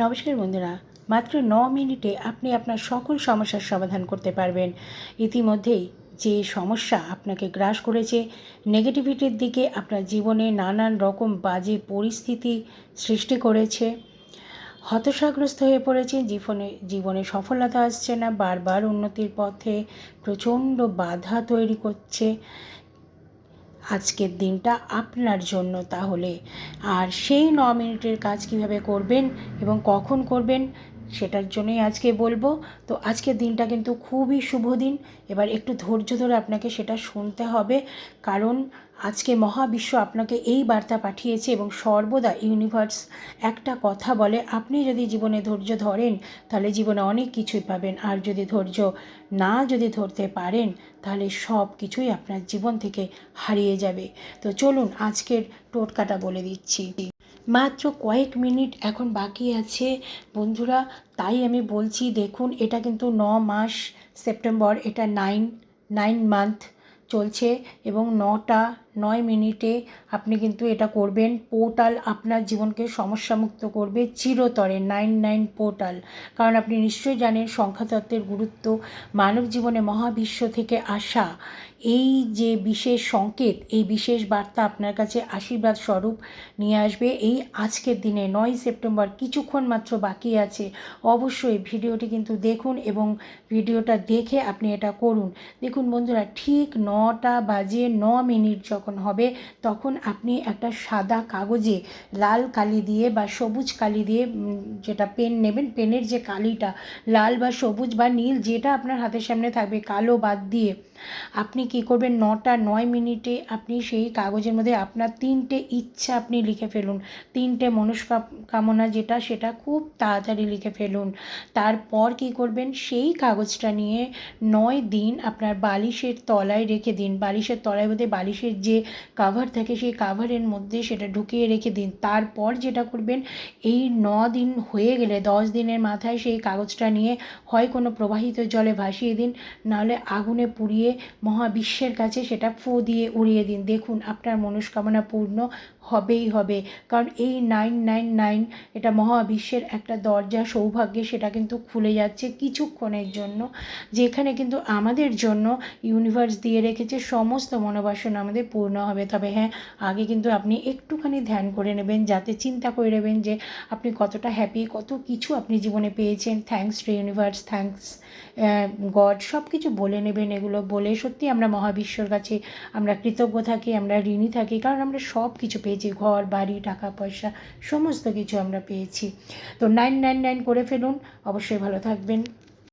নমস্কার বন্ধুরা, মাত্র ন মিনিটে আপনি আপনার সকল সমস্যার সমাধান করতে পারবেন। ইতিমধ্যেই যে সমস্যা আপনাকে গ্রাস করেছে, নেগেটিভিটির দিকে আপনার জীবনে নানান রকম বাজে পরিস্থিতি সৃষ্টি করেছে। হতাশাগ্রস্ত হয়ে পড়েছে, জীবনে জীবনে সফলতা আসছে না, বারবার উন্নতির পথে প্রচণ্ড বাধা তৈরি করছে। আজকের দিনটা আপনার জন্য তাহলে। আর সেই ন মিনিটের কাজ কীভাবে করবেন এবং কখন করবেন সেটার জন্যই আজকে বলব। তো আজকের দিনটা কিন্তু খুবই শুভ দিন। এবার একটু ধৈর্য ধরে আপনাকে সেটা শুনতে হবে। কারণ আজকে মহাবিশ্ব আপনাকে এই বার্তা পাঠিয়েছে এবং সর্বদা ইউনিভার্স একটা কথা বলে, আপনি যদি জীবনে ধৈর্য ধরেন, তাহলে জীবনে অনেক কিছুই পাবেন। আর যদি ধৈর্য না যদি ধরতে পারেন, তাহলে সব কিছুই আপনার জীবন থেকে হারিয়ে যাবে। তো চলুন আজকের টোটকাটা বলে দিচ্ছি। মাত্র কয়েক মিনিট এখন বাকি আছে। বন্ধুরা, তাই আমি বলছি, দেখুন, এটা কিন্তু ন মাস সেপ্টেম্বর, এটা নাইন নাইন মান্থ চলছে এবং নটা নয় মিনিটে আপনি কিন্তু এটা করবেন। পোর্টাল আপনার জীবনকে সমস্যামুক্ত করবে চিরতরে, নাইন নাইন পোর্টাল। কারণ আপনি নিশ্চয়ই জানেন সংখ্যাতত্ত্বের গুরুত্ব মানব জীবনে মহাবিশ্ব থেকে আসা। এই যে বিশেষ সংকেত, এই বিশেষ বার্তা আপনার কাছে আশীর্বাদ স্বরূপ নিয়ে আসবে এই আজকের দিনে। নয় সেপ্টেম্বর কিছুক্ষণ মাত্র বাকি আছে। অবশ্যই ভিডিওটি কিন্তু দেখুন এবং ভিডিওটা দেখে আপনি এটা করুন। দেখুন বন্ধুরা, ঠিক নটা বাজে ন মিনিট যখন হবে, তখন আপনি একটা সাদা কাগজে লাল কালি দিয়ে বা সবুজ কালি দিয়ে যেটা পেন নেবেন পেনের যে কালিটা, লাল বা সবুজ বা নীল যেটা আপনার হাতের সামনে থাকবে, কালো বাদ দিয়ে আপনি কি করবেন, নটা নয় মিনিটে আপনি সেই কাগজের মধ্যে আপনার তিনটে ইচ্ছা আপনি লিখে ফেলুন। তিনটে মনস্কামনা যেটা, সেটা খুব তাড়াতাড়ি লিখে ফেলুন। তারপর কি করবেন, সেই কাগজটা নিয়ে নয় দিন আপনার বালিশের তলায় রেখে দিন। বালিশের তলায় মধ্যে বালিশের যে কাভার থাকে, সেই কাভারের মধ্যে সেটা ঢুকিয়ে রেখে দিন। তারপর যেটা করবেন, এই ন দিন হয়ে গেলে, দশ দিনের মাথায় সেই কাগজটা নিয়ে হয় কোনো প্রবাহিত জলে ভাসিয়ে দিন, নাহলে আগুনে পুড়িয়ে মহাবিশ্বের কাছে সেটা ফু দিয়ে উড়িয়ে দিন। দেখুন, আপনার মনস্কামনা পূর্ণ হবেই হবে। কারণ এই নাইন নাইন নাইন এটা মহাবিশ্বের একটা দরজা, সৌভাগ্যে সেটা কিন্তু খুলে যাচ্ছে কিছুক্ষণের জন্য, যেখানে কিন্তু আমাদের জন্য ইউনিভার্স দিয়ে রেখেছে সমস্ত মনোবাসনা আমাদের পূর্ণ হবে। তবে হ্যাঁ আগে কিন্তু আপনি একটুখানি ধ্যান করে নেবেন, যাতে চিন্তা করে নেবেন যে আপনি কতটা হ্যাপি কত কিছু আপনি জীবনে পেয়েছেন। Thanks to universe thanks god সব কিছু বলে নেবেন এগুলো বলে। সত্যি আমরা মহাবিশ্বর কাছে আমরা কৃতজ্ঞ থাকি, আমরা ঋণী থাকি, কারণ আমরা সব কিছু পেয়েছি। ঘর, বাড়ি, টাকা, পয়সা, সমস্ত কিছু আমরা পেয়েছি। তো নাইন নাইন নাইন করে ফেলুন। অবশ্যই ভালো থাকবেন।